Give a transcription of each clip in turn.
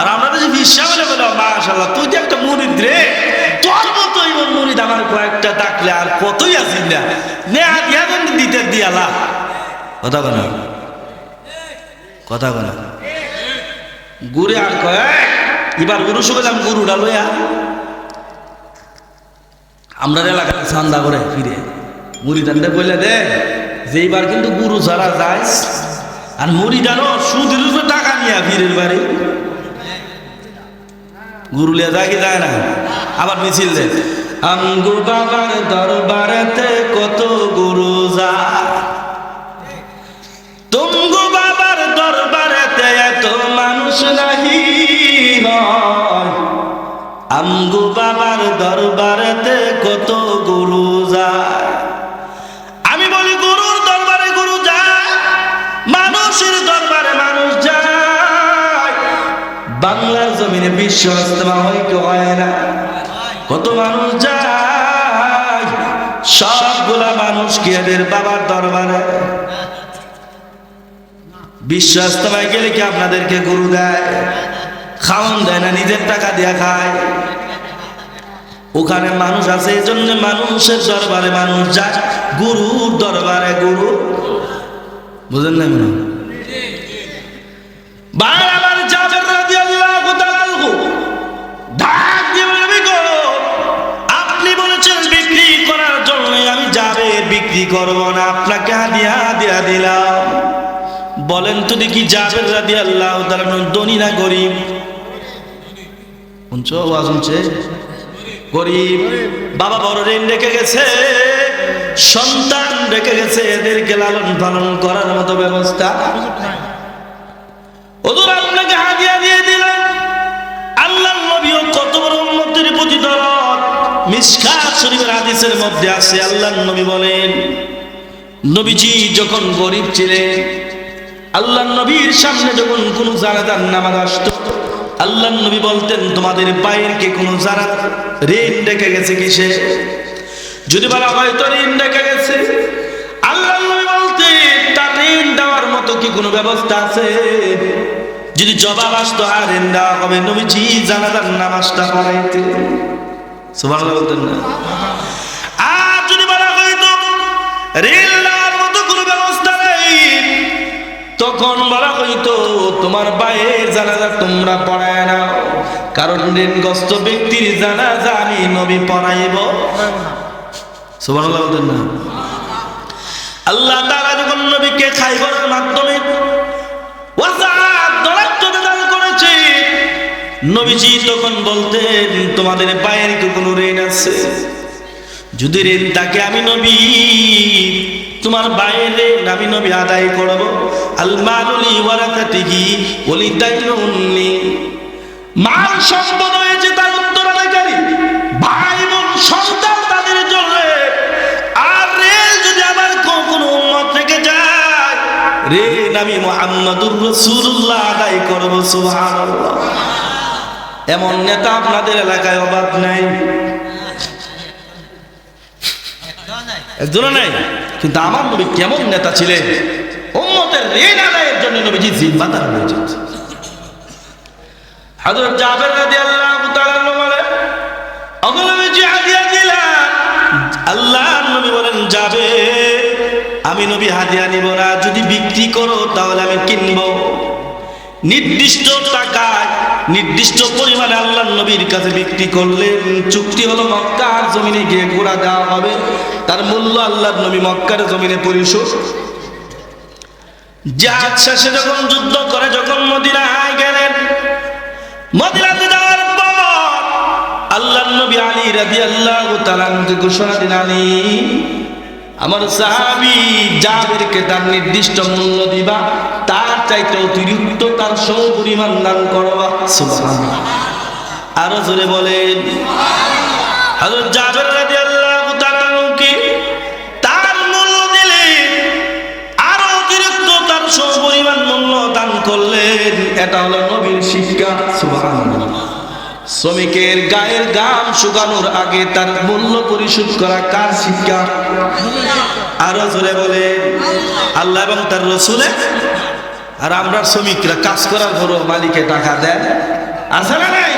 আর আমরা তো যে বিশ্বাস বলে মাশাল্লাহ তুই যে একটা মুরিদ রে, তোর মতো এমন মুরিদ কয়েকটা ডাকলে আর কতই আসিস না। নে হাদিয়া যেন দিতে দিয়ালা কথা বলা কথা বলা গুড়ে আর কয়েক এবার গুরু শুকেলাম গুরুটা লইয়া আমরা এলাকাতে চান্দা করে ফিরে। মুড়ি মুড়িদানটা বললে দে, যে এইবার কিন্তু গুরু ছাড়া যায়, আর মুড়িদানও সুদের উপরে টাকা নিয়ে ফিরের বাড়ি। গুরু লিয়া যায় কি যায় না? আবার মিছিল দরবারেতে কত গুরু যা তুমগো বাবার দরবারেতে এত মানুষ নাহি আমগো বাবার দরবারেতে কত গেলে কি আপনাদেরকে গুরু দেয়? খাওয়ান দেয় না, নিজের টাকা দিয়া খায়। ওখানে মানুষ আছে এই জন্য মানুষের দরবারে মানুষ যায়। গুরুর দরবারে গুরু। বুঝেন না মনে করব না, আপনাকে হাদিয়া দিয়া দিলাম। বলেন, তো দেখি জাবের রাদিয়াল্লাহু তাআলা ধনী না গরিব? শুনছো, আওয়াজ শুনছে? গরিব। বাবা বড় ঋণ রেখে গেছে, সন্তান রেখে গেছে, এদেরকে লালন পালন করার মতো ব্যবস্থা। ওদের আপনাকে হাদিয়া দিয়ে দিলেন আল্লাহ নবীও কত বড় উন্নতির প্রতি দরদ মিসকাত শরীফের হাদিসের মধ্যে আছে আল্লাহ নবী বলেন, নবীজি যখন গরিব ছিলেন আল্লাহ নবীর সামনে যখন কোনো জানাজার নামাজ আসতো আল্লাহ নবী বলতেন, তোমাদের পায়ের কে কোনো জানা ঋণ ডেকে গেছে কিসে? যদি বলা হয়তো ঋণ ডেকে গেছে। আল্লাহ নবী বলতেন তার ঋণ দেওয়ার মতো কি কোনো ব্যবস্থা আছে? যদি জবাব আসতো আর ঋণ দেওয়া হবে। নবীজি জানাজার নামাজটা পড়াইতে না। তখন বলা হইতো, তোমার জানাজা তোমরা পড়ায় নাও, কারণ ঋণগ্রস্ত ব্যক্তির জানাজা আমি নবী পড়াইব। বলতেন না। আল্লাহ তাআলা যখন নবীকে খাইবরের মাধ্যমে ওয়াসাআত দরাত্ব দান করেছে নবীজি তখন বলতেন, তোমাদের পায়ের কি কোনো ঋণ আছে? যদি ঋণ থাকে আমি নবী, তোমার বাইরে আমি নবী আদায় করব। আল মালুলি ওয়ারাকাতিহি ওলি দাইনুনি মাল সম্পদ হয়েছে তার উত্তরাধিকারী, ভাই বোন, সন্তান তাদের জন্য। আর ঋণ যদি আমার কোনো উম্মত থেকে যায় ঋণ আমি মুহাম্মাদুর রাসূলুল্লাহ আদায় করব, সুবহানাল্লাহ। এমন নেতা আপনাদের এলাকায় অভাব নাই? কিন্তু আমার নবী কেমন নেতা ছিলেন? নবী বলেন যাবে আমি নবী হাদিয়া নিব না। যদি বিক্রি করো তাহলে আমি কিনবো। নির্দিষ্ট টাকায় নির্দিষ্ট পরিমাণে আল্লাহ নবীর কাছে বিক্রি করলেন। চুক্তি হলো মক্কার জমিনে গিয়ে ঘোড়া দেওয়া হবে। তার মূল্য আল্লাহ নবী মক্কার জমিনে পরিশোধ। জাহাজ শেষে যখন যুদ্ধ করে, যখন মদিনায় গেলেন, মদিনাতে যাওয়ার পর আল্লাহ নবী আলী রাদি আল্লাহ ঘোষণা দিন আলী, আমার সাহাবি যাদেরকে তার নির্দিষ্ট মূল্য দিবা, তার চাইতে অতিরিক্ত তার সম পরিমাণ দান করবা। আরও জোরে বলেন। কি? তার দান এটা শ্রমিকের গায়ের গাম শুকানোর আগে তার মূল্য পরিশোধ করা কার শিক্ষা? আরও জোরে বলে আল্লাহ এবং তার রসুলে আর আমরা শ্রমিকরা কাজ করার পরও মালিকে টাকা দেয়। আছে না নাই?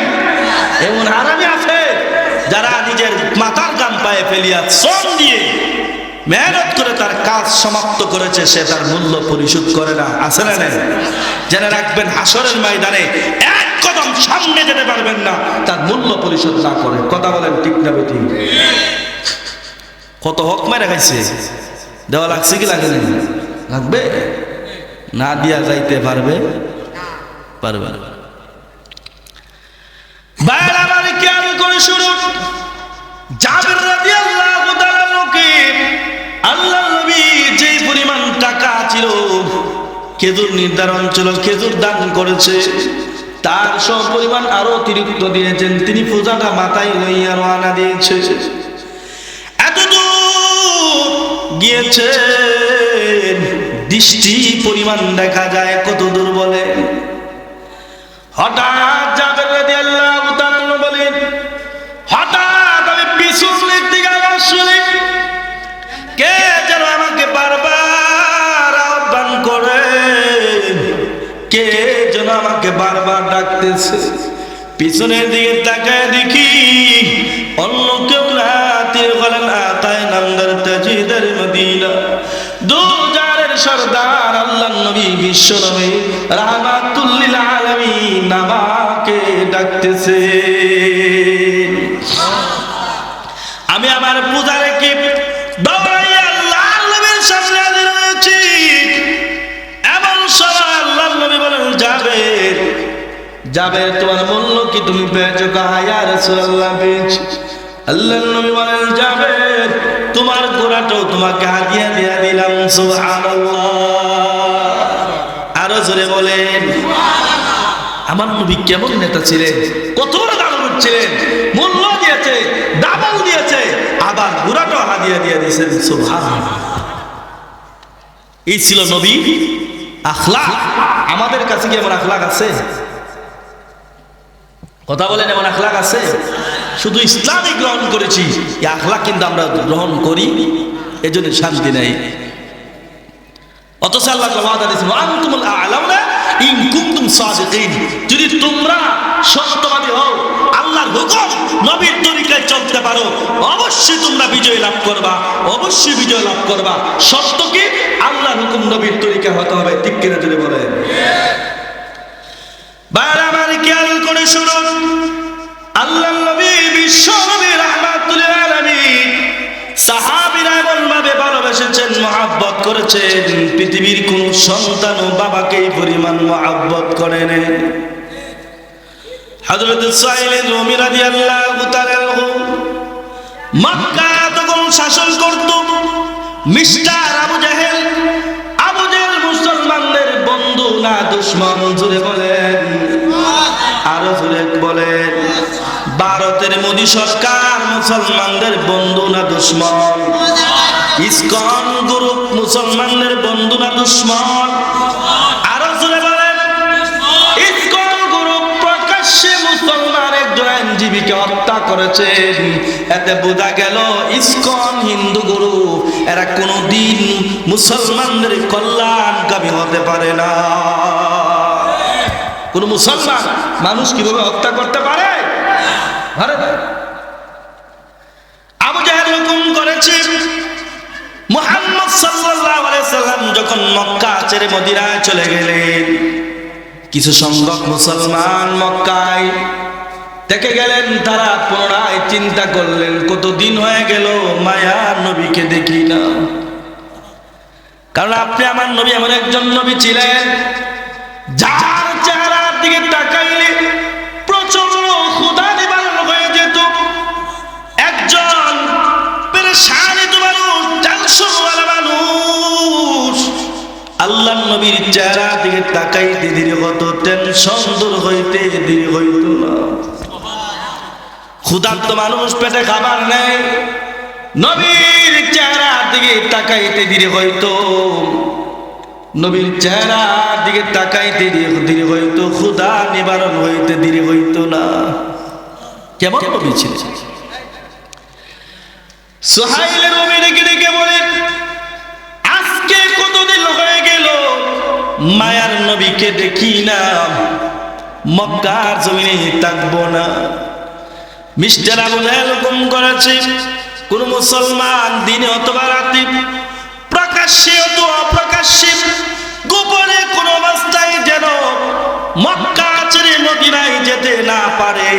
এমন হারামি আছে যারা নিজের মাথার গাম পায়ে ফেলিয়া শ্রম দিয়ে মেহনত করে তার কাজ সমাপ্ত করেছে, সে তার মূল্য পরিশোধ করে না। আছে না নাই? জেনে রাখবেন হাসরের ময়দানে এক কদম সামনে যেতে পারবেন না, তার মূল্য পরিশোধ না করে। কথা বলেন ঠিক না বেটি কত হক মেরে খাইছে? দেওয়া লাগছে কি লাগে লাগবে? না দিয়া যাইতে পারবে? পারবে যেই পরিমাণ টাকা ছিল, খেজুর নির্ধারণ ছিল, খেজুর দান করেছে, তার সব পরিমাণ আরও অতিরিক্ত দিয়েছেন। তিনি পূজাটা মাথায় লইয়া রওনা দিয়েছে। এত দূর গিয়েছে। দৃষ্টি পরিমাণ দেখা যায়, কত দূর বলে। হঠাৎ কে আমাকে বারবার করে, কে আমাকে বারবার ডাকতেছে। পিছনের দিকে তাকায় দেখি অন্য কেউ সর্দার, আল্লাহ নবী বিশ্ব নবী রাহমাতুল্লিল আলামিন আমাকে ডাকতেছে। আমি আমার পূজা রেখে যাবে যাবে তোমার মূল্য কি তুমি পেয়েছ? কাহায়া রাসূলুল্লাহ, পেয়েছি। আল্লাহ নবী বলেন যাবে তোমার গোড়াটাও তোমাকে হাদিয়া দিয়া দিলাম আরও জোরে বলেন আমার নবী কেমন নেতা ছিলেন? কত বড় দান ছিলেন? মূল্য দিয়েছে ডাবল দিয়েছে, আবার ঘোড়াটাও হাদিয়া দিয়ে দিয়েছেন, সুবহানাল্লাহ। এই ছিল নবী আখলাক। আমাদের কাছে কি এমন আখলাক আছে? কথা বলেন, এমন আখলাক আছে? শুধু ইসলামই গ্রহণ করেছি, এই আখলাক কিন্তু আমরা গ্রহণ করি, এজন্য শান্তি নেই। অথচ আল্লাহ যদি তোমরা সত্যবাদী হও, আল্লাহর হুকুম নবীর তরিকায় চলতে পারো, অবশ্যই তোমরা বিজয় লাভ করবা, অবশ্যই বিজয় লাভ করবা। সত্য কি? আল্লাহর হুকুম নবীর তরিকায় হতে হবে, ঠিক কিনা যদি বলেন। বারবার খেয়াল করে শুনুন। আল্লাহ নবী বিশ্ব নবী রাহমাতুল আলামিন সাহাবীরা এমন ভাবে ভালোবেসেছেন, মহাব্বত করেছেন। পৃথিবীর কোন সন্তান ও বাবাকে এই পরিমাণ মহাব্বত করে নেই হযরত সাইল রুমি রাদিয়াল্লাহু তাআলা মক্কা তখন শাসন করত। মিস্টার আবু জাহেল আবু জাহেল মুসলমানদের বন্ধু না দুশ্মন জুড়ে বলেন। আরও জুড়ে বলেন। ভারতের মোদী সরকার, মুসলমানদের বন্ধু না দুশ্মন? ইসকন গ্রুপ মুসলমানদের বন্ধু না দুশ্মন? করেছেন এতে গেল ইসকন হিন্দু গুরু এরা কোনোদিন মুসলমানদের হতে পারে না। কোন মুসলমান মানুষ কীভাবে হত্যা করতে পারে? সাল্লাম যখন মক্কা চলে গেলেন, কিছু মুসলমান গেলেন, তারা চিন্তা করলেন, কতদিন হয়ে গেল মায়া নবীকে দেখি না? কারণ আপনি আমার নবী, এমন একজন নবী ছিলেন, যার চেহারার দিকে তাকাইলে আল্লাহ নবীর চেহারা দিকে তাকায় তাকাইতে দেরি হতো টেনশন দূর হইতে দেরি হইতো না। ক্ষুধার্ত মানুষ পেটে খাবার নেই। নবীর চেহারার দিকে তাকাইতে দেরি হইতো। নবীর চেহারার দিকে তাকাইতে দেরি হইতো। ক্ষুধা নিবারণ হইতে দেরি হইতো না। কেমন নবী ছিল সোহাইলের নবী ডেকে ডেকে বলেন আজকে কতদিন হয়ে গেল? মায়ার নবীকে দেখি না। মক্কার জমিনে থাকব না। মিস্টার আবু এরকম করেছে, কোন মুসলমান দিনে অথবা রাতে, প্রকাশ্যে অথবা অপ্রকাশ্যে, গোপনে কোন অবস্থায় যেন মক্কা ছেড়ে মদিনায় যেতে না পারে।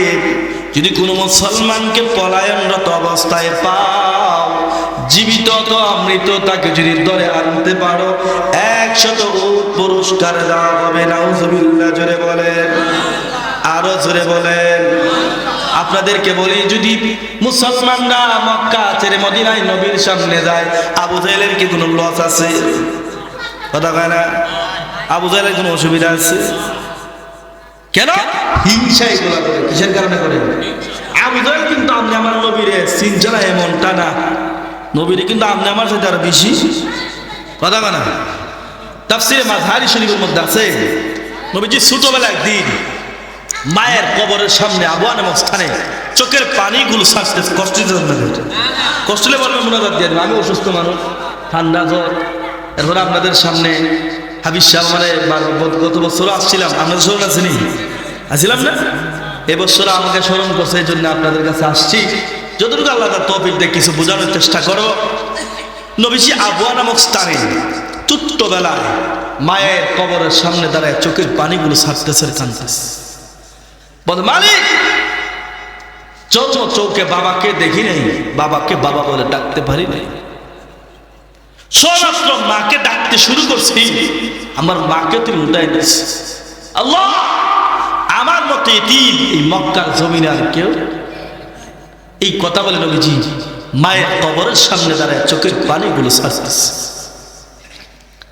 যদি কোনো মুসলমানকে পলায়নরত অবস্থায় পাও, জীবিত তো মৃত তাকে যদি দলে আনতে পারো, একশত পুরস্কার দেওয়া হবে। নাউজুবিল্লাহ, জোরে বলেন। আরও জোরে বলেন। আপনাদেরকে বলি, যদি মুসলমানরা মক্কা ছেড়ে মদিনায় নবীর সামনে যায়, আবু জাহেলের কি কোনো লস আছে? কথা কয় না? আবু জাহেলের কোনো অসুবিধা আছে? কেন? হিংসা এগুলা করে। কিসের কারণে করে? জাহেল কিন্তু আপনি আমার নবীরে চিনছে না এমনটা না। নবীরে কিন্তু আপনি আমার সাথে আরও বেশি। কথা কয় না? তাফসিরে মাঝহারি শরীফের মধ্যে আছে নবীজি ছোটবেলা একদিন মায়ের কবরের সামনে আবহাওয়া নামক স্থানে চোখের পানিগুলো ছাড়তে কষ্ট দিতে কষ্ট হলে বলবেন মোনাজাত দিয়ে আমি অসুস্থ মানুষ ঠান্ডা জ্বর। এরপরে আপনাদের সামনে হাবিজ সাহেব মানে গত বছর আসছিলাম আপনাদের স্মরণ আসেনি। আসছিলাম না? এবছর আমাকে স্মরণ করছে, এই জন্য আপনাদের কাছে আসছি। যতটুকু আল্লাহ তার তফিক দিয়ে, কিছু বোঝানোর চেষ্টা করো। নবীজি আবহাওয়া নামক স্থানে, ছোট্টবেলায় মায়ের কবরের সামনে দাঁড়ায় চোখের পানিগুলো ছাড়তেছে কানতেছে বল, মালিক চলো চৌকে বাবাকে দেখি নেই, বাবাকে বাবা বলে ডাকতে পারি নাই। সমাত্র মাকে ডাকতে শুরু করছি। আমার মাকে তুমি উঠাই দিস। আল্লাহ, আমার মতে এটি এই মক্কার জমিনে আর কেউ এই কথা বলে নবীজি মায়ের কবরের সামনে দাঁড়ায় চোখের পানিগুলো ছাড়তেছে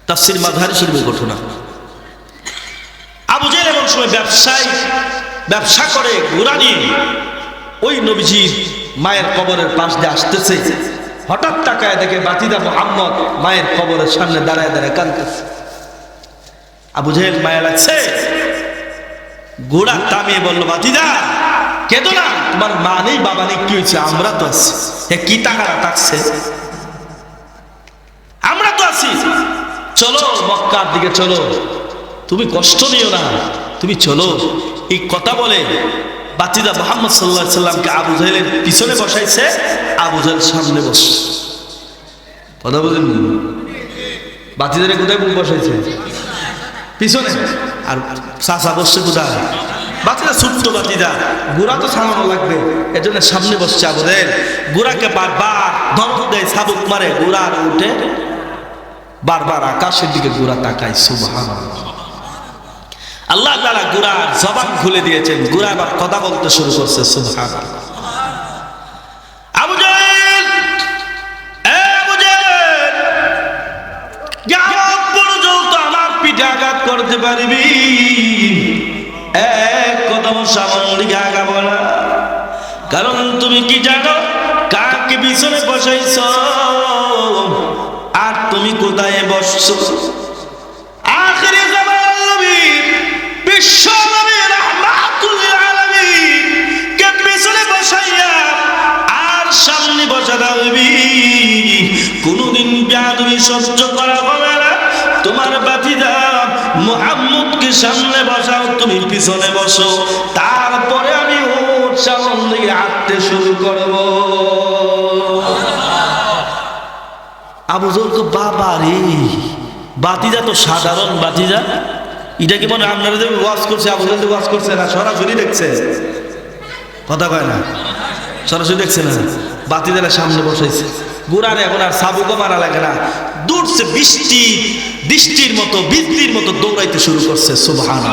তাফসির মাধারি শরীফের ঘটনা। আবু জেল এমন সময় ব্যবসায়, ব্যবসা করে ঘোরা নিয়ে, ওই নবীজির মায়ের কবরের পাশ দিয়ে আসতেছে। হঠাৎ তাকায় দেখে বাতিদা মোহাম্মদ মায়ের কবরের সামনে দাঁড়ায় দাঁড়ায় কাঁদতেছে। আবু জেহেল মায়া লাগছে। ঘোড়া থামিয়ে বলল, বাতিদা, কেদো না, তোমার মা নেই, বাবা নেই, কি হয়েছে? আমরা তো আছি। এ কি টাকারা থাকছে আমরা তো আছি। চলো, মক্কার দিকে চলো। তুমি কষ্ট নিও না। তুমি চলো। এই কথা বলে বাতিদা মোহাম্মদ সাল্লাহ সাল্লামকে আবু জাহেলের পিছনে বসাইছে, আবু জাহেল সামনে বস কথা বলেন বাতিদারে কোথায় বসাইছে? পিছনে। আর চাষা বসছে কোথায়? বাতিদা ছোট্ট বাতিদা। গোড়া তো সামানো লাগবে। এজন্য সামনে বসছে আবুদের গোড়াকে বারবার ধমক দেয়, সাবুক মারে। গোড়া উঠে বারবার আকাশের দিকে গোড়া তাকায় সুবহান আল্লাহ তালা গুড়ার জবান খুলে দিয়েছেন। গুড়া আবার কথা বলতে শুরু করছে সুবহান করতে পারবি। কদম কারণ তুমি কি জানো, কাকে পিছনে বসাইছ? আর তুমি কোথায় বসছো আখেরি জামানার নবী বিশ্ব নবী রাহমাতুল আলামিন। বসাইয়া আর সামনে বসা দাবি কোনদিন বেয়াদবি সহ্য করা হবে না। তোমার বাতিদা মোহাম্মদকে সামনে বসাও, তুমি পিছনে বসো। তারপরে আমি ওর সামন দিকে হাঁটতে শুরু করব। আবু জলকে বাবা রে বাতিজা তো সাধারণ বাতিজা এটা কি মনে আপনারা যে ওয়াজ করছে জল ওয়াজ করছে, না সরাসরি দেখছে? কথা কয় না। সরাসরি দেখছে না? বাতি বাতিদারা সামনে বসাইছে। গুড়ারে এখন আর সাবুকও মারা লাগে না। দূরছে বৃষ্টি বৃষ্টির মতো বৃষ্টির মতো দৌড়াইতে শুরু করছে সুবহান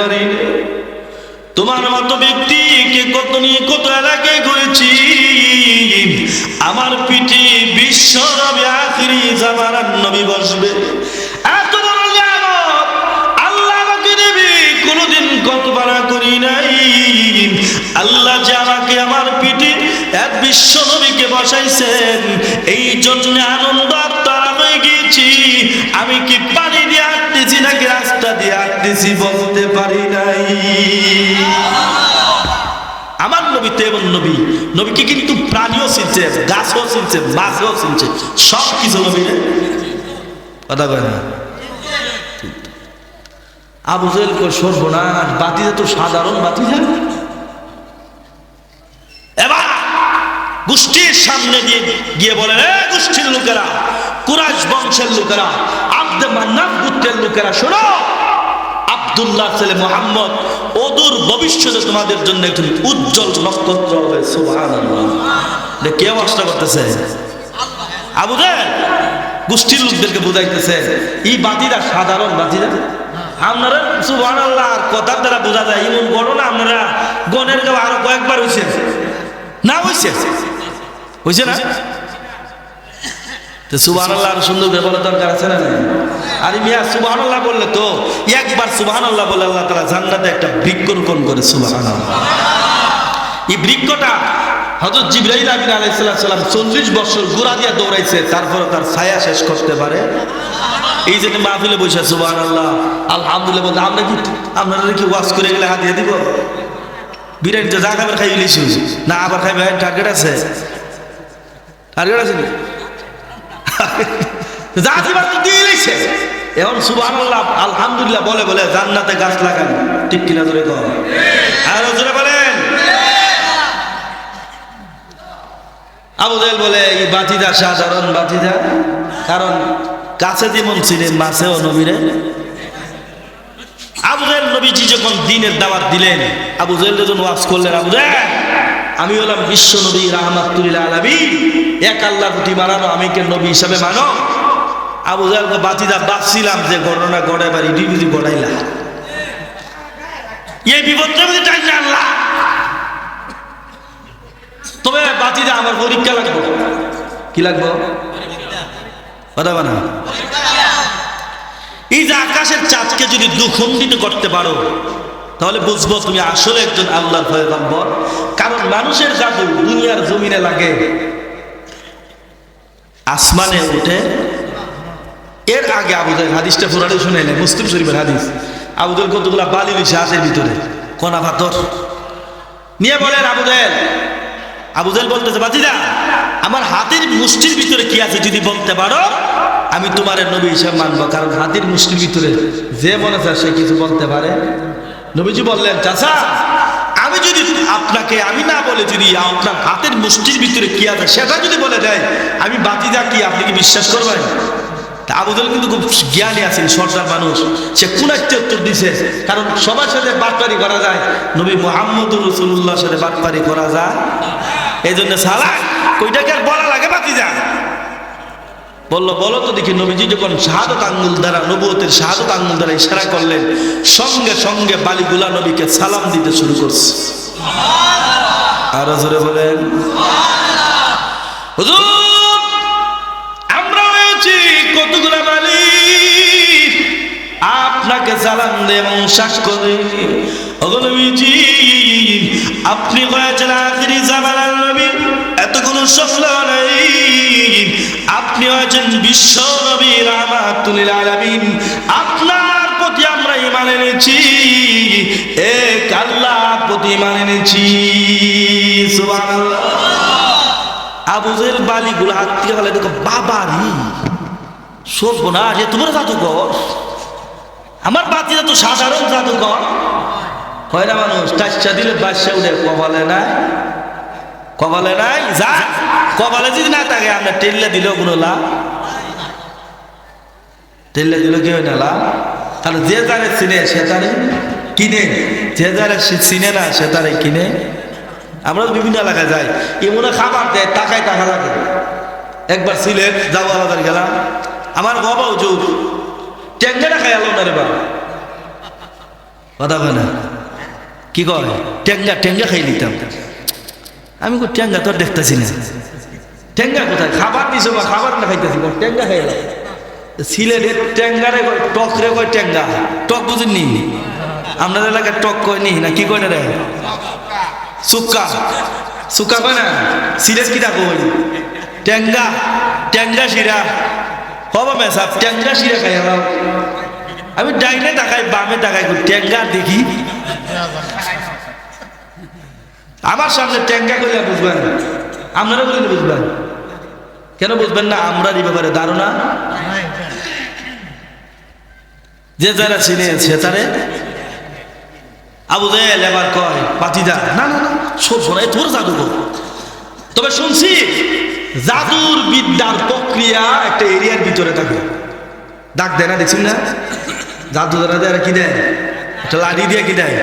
পারি। তোমার মতো ব্যক্তিকে কত নিয়ে কত এলাকায় করেছি আমার পিঠে বিশ্ব নবী জামানার নবী বসবে। এত আল্লাহ আমাকে কোনোদিন কল্পনা করি নাই। আল্লাহ যে আমাকে আমার পিঠে এক বিশ্ব নবীকে বসাইছেন, এই জন্য আনন্দ আত্মারা হয়ে গিয়েছি। আমি কি পানি দিয়ে আটতেছি নাকি রাস্তা দিয়ে আটতেছি বলতে পারি নাই। আমার নবী তো এমন নবী। নবীকে কিন্তু প্রাণীও চিনছে, গাছও চিনছে, মাছও চিনছে, সব কিছু নবী রে। কথা কয় না? আবু জেল কই সর্বনাশ বাতিজা তো সাধারণ বাতিজা এবার গোষ্ঠীর সামনে দিয়ে গিয়ে বলেন এ গোষ্ঠীর লোকেরা, কুরাইশ বংশের লোকেরা, আব্দে মান্নাফ গোত্রের লোকেরা, শোনো আব্দুল্লাহ ছেলে মোহাম্মদ, অদূর ভবিষ্যতে তোমাদের জন্য একজন উজ্জ্বল নক্ষত্র হবে, সুবহানাল্লাহ। এটা কে অবস্থা করতেছে? আবু গোষ্ঠীর লোকদেরকে বুঝাইতেছে, এই বাতিরা সাধারণ বাতিরা আপনারা, সুবহানাল্লাহ, আর কথার দ্বারা বোঝা যায়, এমন ঘটনা আপনারা গণের গাও আরও কয়েকবার হয়েছে না হয়েছে হয়েছে না? তো সুন্দর আরে বললে তো আল্লাহ করে এই বৃক্ষটা 40 বছর গোড়া দিয়া দৌড়াইছে, তারপরে তার ছায়া শেষ করতে পারে। এই যে মাহফিলে বসে সুবহানাল্লাহ, আলহামদুলিল্লাহ বলতে, আমরা কি, আপনারা কি ওয়াশ করে গেলে হাত দিয়ে দিব? বিরিয়ানিতে যা খাবার খাই না, আবার খাইবে টার্গেট আছে। টার্গেট আছে এখন বলে বলে গাছ লাগান। কর আর বলেন। আবু বলে সাধারণ বাতিদা। কারণ কাছে যেমন ছিলেন মাছেও নবীরে। আবু জাহেল নবীজি যখন দিনের দাওয়াত দিলেন, আবু জাহেল যখন ওয়াজ করলেন, আবু আমি হলাম বিশ্ব নবী রাহমাতুল্লিল আলামিন। এক আল্লাহ প্রতি মানানো আমি কে নবী হিসাবে মানো। আবু জাহেলকে বাতিদা বাঁচছিলাম যে ঘটনা গড়াই বাড়ি ডিবিজি গড়াইলা এই টাইম আল্লাহ। তবে বাতিদা আমার পরীক্ষা লাগবে। কি লাগবো? কথা বানা এই যে আকাশের চাঁদকে যদি দুখণ্ডিত করতে পারো তাহলে বুঝব তুমি আসলে একজন আল্লাহর পয়গম্বর। কারণ মানুষের জাদু দুনিয়ার জমিনে লাগে। আসমানে উঠে, এর আগে আবুদের হাদিসটা পুরানি শুনে নেই মুসলিম শরীফের হাদিস। আবুদের কতগুলা বালি দিছে হাতের ভিতরে কণা পাথর। নিয়ে বলেন আবুদের আবুদের বলতেছে বাতিদা আমার হাতের মুষ্টির ভিতরে কি আছে যদি বলতে পারো, আমি তোমার নবী হিসাবে মানবো। কারণ হাতের মুষ্টির ভিতরে যে মনে চায় সে কিছু বলতে পারে। নবীজি বললেন, চাচা, আমি যদি আপনাকে, আমি না বলে যদি আপনার হাতের মুষ্টির ভিতরে কি আছে, সেটা যদি বলে দেয়, আমি বাতিদা কি, আপনি কি বিশ্বাস করবেন? আবুদল কিন্তু খুব জ্ঞানী আছেন, সর্দার মানুষ। সে কুনাইতে উত্তর দিছে, কারণ সবার সাথে বাটপারি করা যায়। নবী মোহাম্মদ রসুল্লাহর সাথে বাটপারি করা যায়। এই জন্য সালা ওইটাকে আর বলা লাগে বাতি যা? বলল, বলো তো দেখি নবীজি যখন শাহাদত আঙ্গুল দ্বারা, নবুয়তের শাহাদত আঙ্গুল দ্বারা ইশারা করলেন, সঙ্গে সঙ্গে বালিগুলা নবীকে সালাম দিতে শুরু করছে। আরও জোরে বলেন। কতগুলা মালিক আপনাকে সালাম দে শ্বাস করে। আপনি হয়েছেন আখিরি জামানার নবী। আপনি হয়েছেন বিশ্ব নবী রাহমাতুল আলামিন। আপনার প্রতি আমরা ইমান এনেছি। এক আল্লাহ প্রতি ইমান এনেছি। না তোমার আমার বাতিটা তো হয় না দিলে বাচ্চা উঠে নাই। কপালে নাই? যা। কপালে যদি না থাকে, আমরা টেল্লা দিলেও কোনো লাভ? টেল্লা দিল কি হয় না তাহলে যে তারে চিনে, সে তারে কিনে। যে যারে চিনে না, সে তারে কিনে। আমরা বিভিন্ন এলাকায় যাই। এমন খাবার দেয় টাকায় টাকা লাগে। একবার সিলেট যাব আলাদা গেলাম। আমার বাবা হুজুর ট্যাঙ্গেরা খাই আলো না রে বাবা। কথা কয় না? কি কয়? টেঙ্গা টেঙ্গা খাই নিতাম। আমি কই টেঙ্গা তো আর দেখতেছি না। টেঙ্গা কোথায়? খাবার দিছো বা খাবার না খাইতেছি? টেঙ্গা খাই সিলেটের টেঙ্গারে কয় টক রে কয় টেঙ্গা? টক বুঝিনি আপনার এলাকায় টক কয় নি? না কি কয় না রে? সুক্কা। সুক্কা কয় না? সিলেট কিটা কই টেঙ্গা। টেঙ্গা শিরা। হবা মেসা টেঙ্গা শিরা খাই আমি ডাইনে তাকাই বামে তাকাই কই, টেঙ্গা দেখি। আমার সামনে টেঙ্গা করলে বুঝবেন আপনারা বললে বুঝবেন। কেন বুঝবেন না? আমরা এই ব্যাপারে ধারণা যে যারা চিনে, সে তারে। আবু দেল এবার কয়, পাতিদা। না না না শোন শোনাই তোর জাদুঘর তবে শুনছি, জাদুর বিদ্যার প্রক্রিয়া একটা এরিয়ার ভিতরে থাকে। ডাক দেয় না, দেখছেন না? জাদু দ্বারা দেয় কি দেয়? লাঠি দিয়ে কি দেয়?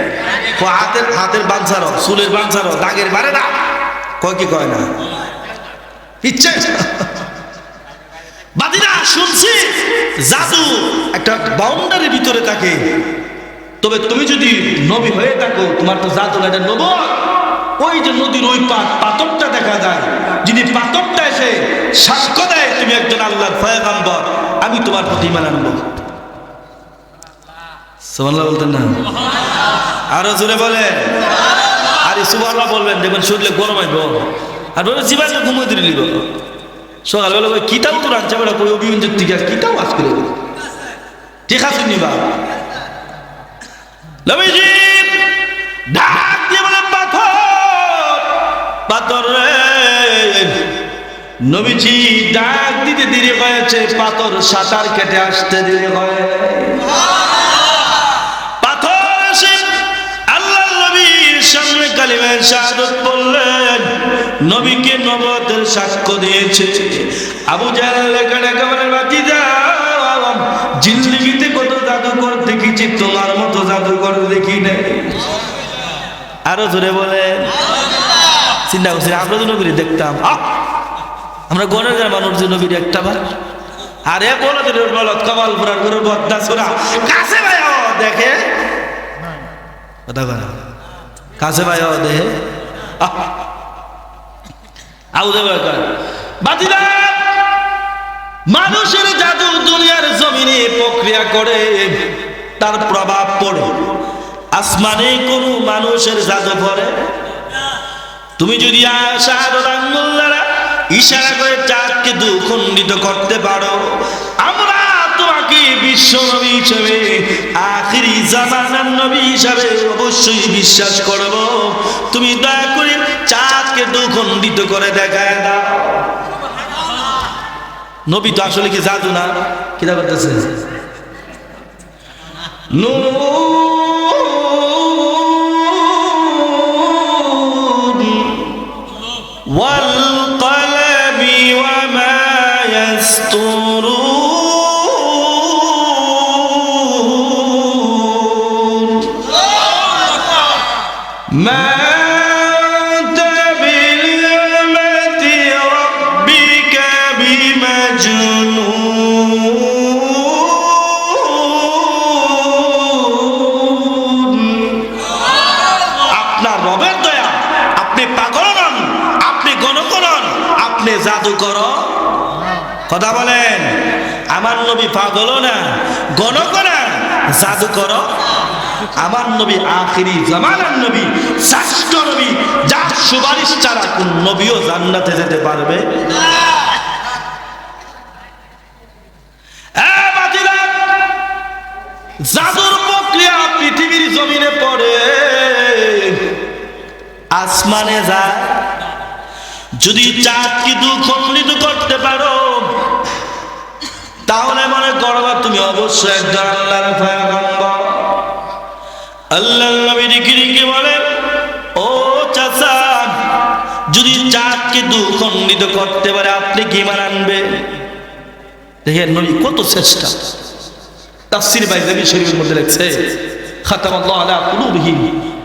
হাতের হাতের বাঞ্ছারো চুলের বাঞ্ছারো দাগের বারে না। কয়, কি কয় না? ইচ্ছে? বাদিনা শুনছি। জাদু একটা বাউন্ডারির ভিতরে থাকে। তবে তুমি যদি নবী হয়ে থাকো, তোমার তো জাদু এটা নব ওই যে নদীর ওই পাট পাথরটা দেখা যায়। যিনি পাথরটা এসে সাক্ষ্য দেয়, তুমি একজন আল্লাহর ফয়াগাম্বর আমি তোমার প্রতি আনব। সোমাল্লাহ বলতেন না। আরও জোরে বলেন। আরে সুবহানাল্লাহ বলবেন, দেখবেন শরীরে গরম আইব আর ওরা জীবাকে ঘুমিয়ে নিব সকালবেলা কই কিতাব তো রাখছে বেড়া কই অভিযোগ থেকে কিতাব আজ করে ঠিক আছে নিবা নবীজি, ডাক দিয়ে বলে পাথর পাথর নবীজি, ডাক দিতে দেরি হয়েছে, পাথর সাঁতার কেটে আসতে দেরি হয় পাথর এসে আল্লাহ নবীর সামনে কালিমায় শাহাদত বললেন, নবীকে নবতের সাক্ষ্য দিয়েছে। আবু জাহেল এখানে একেবারে বাকি যাও জিন্দগিতে কত জাদুকর দেখেছি, তোমার মতো জাদুকর দেখি নাই। আরও জোরে বলে চিন্তা করছি আমরা তো নবীরে দেখতাম! আমরা গণের গ্রাম মানুষ যে নবীর একটা বার। আরে বলো তো বলত কমাল পুরার করে বদনা সোনা কাছে ভাই দেখে। কথা না। কাছে ভাই বাতিদা মানুষের জাদু দুনিয়ার জমিনে প্রক্রিয়া করে, তার প্রভাব পড়ে। আসমানে কোনো মানুষের জাদু পড়ে। তুমি যদি ইশারা করে চাঁদকে দুখণ্ডিত করতে পারো, আমরা তোমাকে বিশ্ব নবী হিসেবে আখিরি জামানার নবী হিসাবে অবশ্যই বিশ্বাস করব তুমি দয়া করে চাঁদকে দুখণ্ডিত করে দেখায় দাও নবী তো আসলে কি জাদু না কিনা করতেছে নূর والقلم وما يسطرون আমার নবী পাগল না গণক না জাদুকর আমার নবী আখিরি জামানার নবী শ্রেষ্ঠ নবী যার সুপারিশ ছাড়া কোন নবীও জান্নাতে যেতে পারবে বাতিলা, জাদুর প্রক্রিয়া পৃথিবীর জমিনে পড়ে আসমানে যায়। যদি চাঁদকে দুখণ্ডিত করতে পারো তাহলে মনে করো তুমি অবশ্যই একজন আল্লাহর পয়গম্বর। আল্লাহ নবী ডিগ্রিকে বলেন ও চাচা, যদি চাঁদকে দুখণ্ডিত করতে পারে, আপনি কি মান আনবে? দেখেন নবী কত চেষ্টা তাফসির বাইজাবি শরীফের মধ্যে লেখছে, খাতামাল্লাহ আলা কুলুবহিম।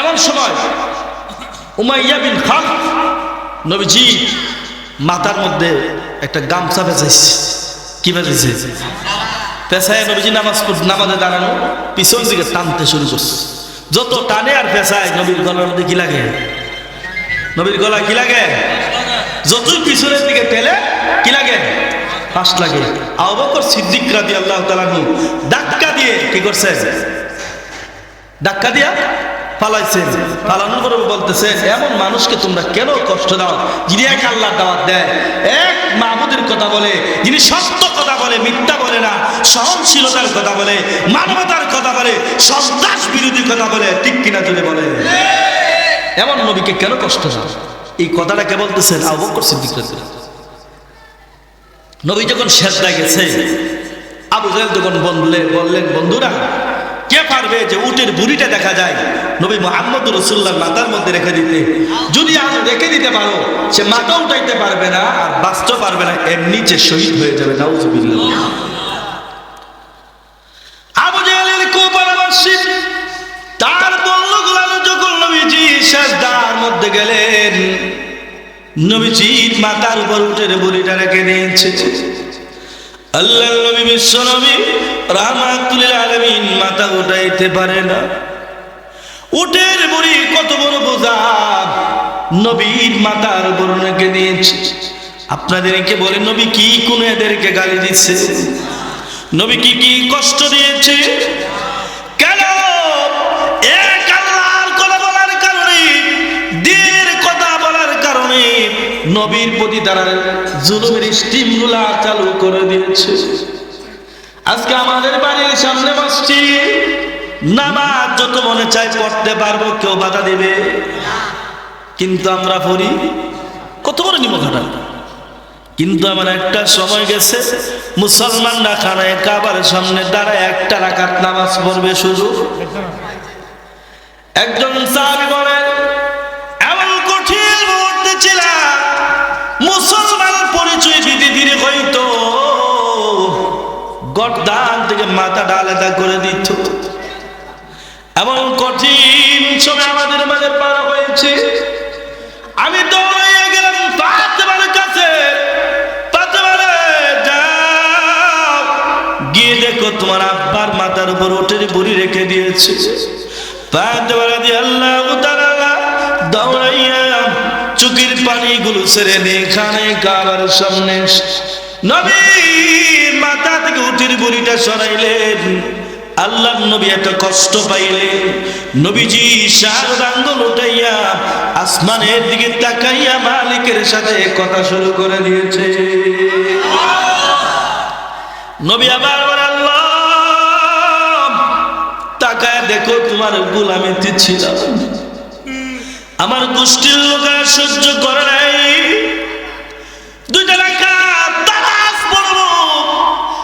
এমন সময় উমাইয়া বিন খান নবীজি মাথার মধ্যে একটা গামছা পেঁচাইছে কি পেঁচাইছে পেশায় নবীজি নামাজ নামাজে দাঁড়ানো, পিছন দিকে টানতে শুরু করছে। যত টানে আর পেশায় নবীর গলার মধ্যে কি লাগে? নবীর গলা কি লাগে? যতই পিছনের দিকে টেলে কি লাগে? পাশ লাগে। আবকর সিদ্দিক রাদি আল্লাহ তালানু ধাক্কা দিয়ে কি করছে? ধাক্কা দিয়া পালাইছেন পালানোর পরে বলতেছে, এমন মানুষকে তোমরা কেন কষ্ট দাও? যিনি এক আল্লাহ দাওয়াত দেয়, এক মাহমুদের কথা বলে, যিনি সত্য কথা বলে, মিথ্যা বলে না, সহনশীলতার কথা বলে, মানবতার কথা বলে, সন্ত্রাস বিরোধী কথা বলে, ঠিক কিনা তুলে বলে। এমন নবীকে কেন কষ্ট দাও? এই কথাটা কে বলতেছেন? আবু বকর সিদ্দিক নবী যখন শেষদায় গেছে, আবু জাহেল যখন বললে, বললেন, বন্ধুরা পারবে যে উটের বুড়িটা দেখা যায়। নবী মোহাম্মদ রসুল্লাহ মাথার মধ্যে রেখে দিতে। যদি আজ রেখে দিতে পারো, সে মাথা উঠাইতে পারবে না আর বাঁচতে পারবে না এমনি যে শহীদ হয়ে যাবে। নাউজুবিল্লাহ। আবু জাহেলের কুপরামর্শী তার বন্ধুগুলো যখন নবীজি শেষদার মধ্যে গেলেন, নবীজি মাথার উপর উঠে বুড়িটা রেখে দিয়েছে। আল্লাহ নবী বিশ্ব নবী রাহমাতুল আলামিন মাথা উঠাইতে পারে না। উটের বুড়ি কত বড় বোঝা। নবীর উপর রেখে দিয়েছে। আপনাদেরকে বলে, নবী কি কোন এদেরকে গালি দিচ্ছে? নবী কি কি কষ্ট দিয়েছে? কেন? এক আল্লাহর কথা বলার কারণে, দিনের কথা বলার কারণে নবীর প্রতি তারা জুলুমের স্টিমগুলা চালু করে দিয়েছে। আজকে আমাদের বাড়ির সামনে বসছি নামাজ যত মনে চায় পড়তে পারব, কেউ বাধা দেবে। কিন্তু আমরা পড়ি। কত বড় নিমখাটা কিন্তু আমার একটা সময় গেছে, মুসলমানরা খানায় কাবার সামনে দাঁড়ায় একটা রাকাত নামাজ পড়বে শুধু। একজন সাহাবী বলেন, এমন কঠিন মুহূর্তে ছিলাম মুসলমান গর্দান থেকে মাথাটা আলাদা করে দিত। এমন কঠিন সময় আমাদের মাঝে পার হয়েছে। আমি আব্বার মাথার উপর রেখে দিয়েছে। দিয়ে দৌড়াইয়া চুকির পানিগুলো ছেড়ে নিয়ে খানে কাবার সামনে নবী মাথা থেকে উঠির বুড়িটা সরাইলেন। আল্লাহ নবী এত কষ্ট পাইলেন। নবীজি শারদ আঙ্গুল উঠাইয়া আসমানের দিকে তাকাইয়া মালিকের সাথে কথা শুরু করে দিয়েছে। নবী আবার আল্লাহ, তাকায় দেখো তোমার গুলামিতে ছিলাম আমার গোষ্ঠীর লোকেরা সহ্য করে নাই। দুইটা রাখা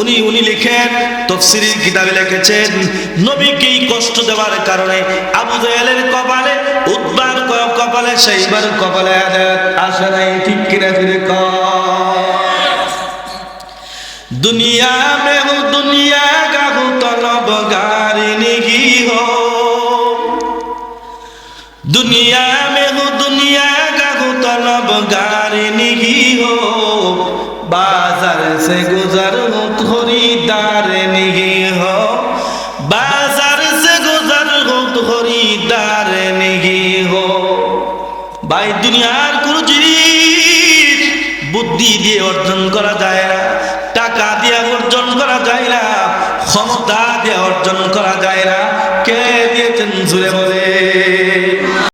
উনি উনি লিখেন, তফসিরির কিতাবে লিখেছেন, নবীকে কষ্ট দেওয়ার কারণে আবু জাহেলের কপালে, উদ্বার কপালে, সেইবার কপালে আসে নাই, ঠিক কিনা ফিরে ক। দুনিয়া মে দুনিয়া গাহু, তলব গারিনি গি হো। দুনিয়া মে দুনিয়া গাহু, তলব গারিনি গি হো। বাজার সে গুজার হো বুদ্ধি দিয়ে অর্জন করা যায় না, টাকা দিয়ে অর্জন করা যায় না, ক্ষমতা দিয়ে অর্জন করা যায় না। কে দিয়েছেন জুড়ে বলে?